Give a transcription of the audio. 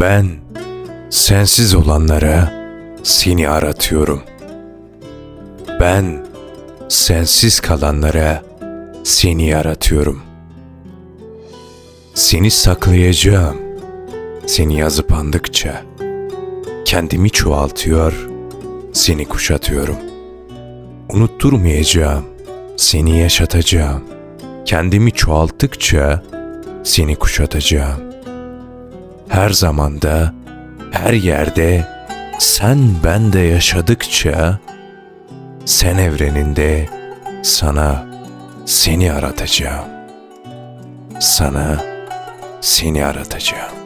Ben sensiz olanlara seni aratıyorum. Ben sensiz kalanlara seni yaratıyorum. Seni saklayacağım. Seni yazıp andıkça kendimi çoğaltıyor, seni kuşatıyorum. Unutturmayacağım, seni yaşatacağım. Kendimi çoğalttıkça seni kuşatacağım. Her zamanda, her yerde sen bende yaşadıkça sen evreninde sana seni aratacağım. Sana seni aratacağım.